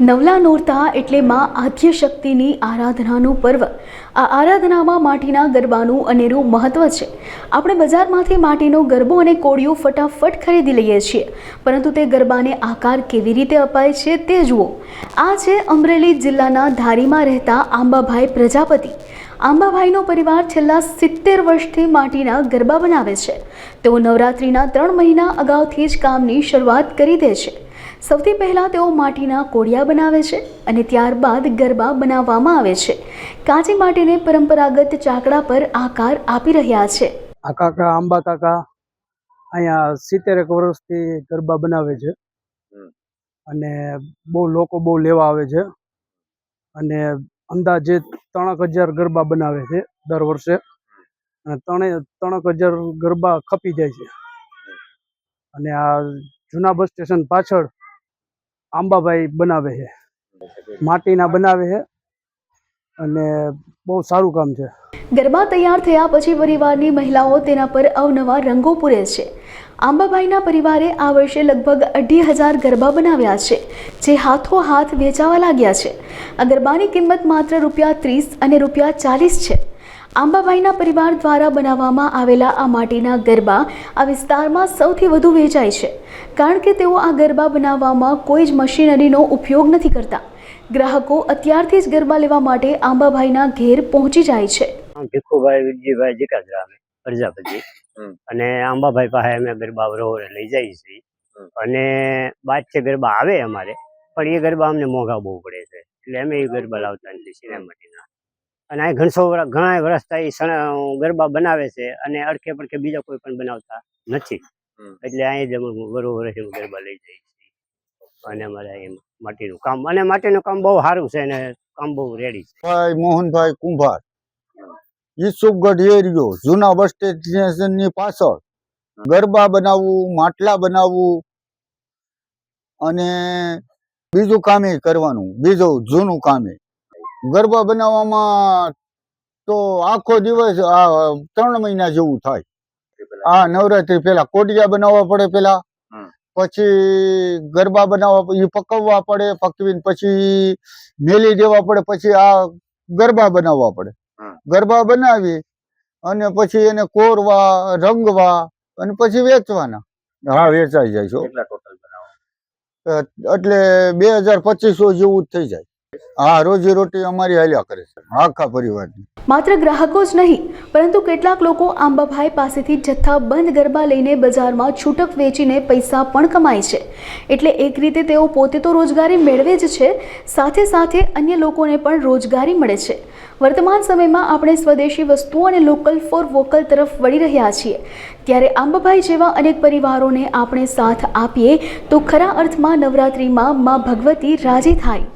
નવલા નોરતા એટલે માં આદ્ય શક્તિની આરાધનાનું પર્વ. આ આરાધનામાં માટીના ગરબાનું અનેરું મહત્વ છે. આપણે બજારમાંથી માટીનો ગરબો અને કોળીઓ ફટાફટ ખરીદી લઈએ છીએ, પરંતુ તે ગરબાને આકાર કેવી રીતે અપાય છે તે જુઓ. આ છે અમરેલી જિલ્લાના ધારીમાં રહેતા આંબાભાઈ પ્રજાપતિ. આંબાભાઈનો પરિવાર છેલ્લા સિત્તેર વર્ષથી માટીના ગરબા બનાવે છે. તેઓ નવરાત્રિના ત્રણ મહિના અગાઉથી જ કામની શરૂઆત કરી દે છે. સૌથી પહેલાં તેઓ માટીના કોડિયા બનાવે છે અને ત્યારબાદ ગરબા બનાવવામાં આવે છે. કાચી માટીને પરંપરાગત ચાકડા પર આકાર આપી રહ્યા છે. આ કાકા આંબા કાકા અહીંયા સિત્તેરેક વર્ષથી ગરબા બનાવે છે. અને બહુ લોકો બહુ લેવા આવે છે. અને અંદાજે ત્રણેક હજાર ગરબા બનાવે છે દર વર્ષે. અને ત્રણે ત્રણેક હજાર ગરબા ખપી જાય છે. અને આ જૂના બસ સ્ટેશન પાછળ આંબાભાઈ બનાવે છે. માટીના બનાવે છે અને બહુ સારું કામ છે. ગરબા તૈયાર થયા પછી પરિવારની મહિલાઓ તેના પર અવનવા રંગો પૂરે છે. આંબાભાઈના પરિવારે આ વર્ષે લગભગ અઢી હજાર ગરબા બનાવ્યા છે, જે હાથો હાથ વેચાવા લાગ્યા છે. આ ગરબાની કિંમત માત્ર રૂપિયા ત્રીસ અને રૂપિયા ચાલીસ છે. આંબાભાઈના પરિવાર દ્વારા બનાવવામાં આવેલા આ માટીના ગરબા આ વિસ્તારમાં સૌથી વધુ વેચાય છે. કારણ કે તેઓ આ ગરબા બનાવવામાં કોઈ જ મશીનરીનો ઉપયોગ નથી કરતા. ગ્રાહકો અત્યારથી જ ગરબા લેવા માટે આંબાભાઈના ઘેર પહોંચી જાય છે. પ્રજાપતિ. અને આંબાભાઈ પાસે અમે ગરબા વરોવરે લઈ જઈએ છીએ. અને બાદ છે ગરબા આવે અમારે પણ એ ગરબા અમને મોંઘા બહુ પડે છે. એટલે અમે એ ગરબા લાવતા નથી સિનેમાટીના અને અહીં ઘણસો ઘણા વર્ષ થાય ગરબા બનાવે છે અને અડકે પડકે બીજા કોઈ પણ બનાવતા નથી. એટલે અહીં જ અમે વરોવરે ગરબા લઈ જઈએ છીએ અને અમારે એમ માટીનું કામ અને માટીનું કામ બહુ સારું છે અને કામ બહુ રેડી છે. ભાઈ મોહનભાઈ કુંભાર. ઈસુફગઢ એરિયો જૂના બસ સ્ટેશનની પાછળ ગરબા બનાવવું માટલા બનાવવું અને બીજું કામે કરવાનું બીજું જૂનું કામે ગરબા બનાવવામાં તો આખો દિવસ આ ત્રણ મહિના જેવું થાય. આ નવરાત્રી પેલા કોડિયા બનાવવા પડે પેલા. પછી ગરબા બનાવવા એ પકવવા પડે પકવીને પછી મેલી દેવા પડે પછી આ ગરબા બનાવવા પડે. ગરબા બનાવી અને પછી એને કોરવા રંગવા અને પછી વેચવાના. હા વેચાઈ જાય છે એટલે બે હજાર પચીસો જેવું જ થઈ જાય. હા, રોજી રોટી અમારી હાલ્યા કરે છે, આખા પરિવારની. માત્ર ગ્રાહકો જ નહીં, પરંતુ કેટલાક લોકો આંબાભાઈ પાસેથી જથ્થા બંધ ગરબા લઈને બજારમાં છૂટક વેચીને પૈસા પણ કમાય છે. એટલે એક રીતે તેઓ પોતે તો રોજગારી મેળવે જ છે, સાથે સાથે અન્ય લોકોને પણ રોજગારી મળે છે. વર્તમાન સમયમાં આપણે સ્વદેશી વસ્તુઓ અને લોકલ ફોર વોકલ તરફ વળી રહ્યા છીએ. ત્યારે આંબાભાઈ જેવા અનેક પરિવારોને આપણે સાથ આપીએ તો ખરા અર્થમાં નવરાત્રિમાં મા ભગવતી રાજી થાય.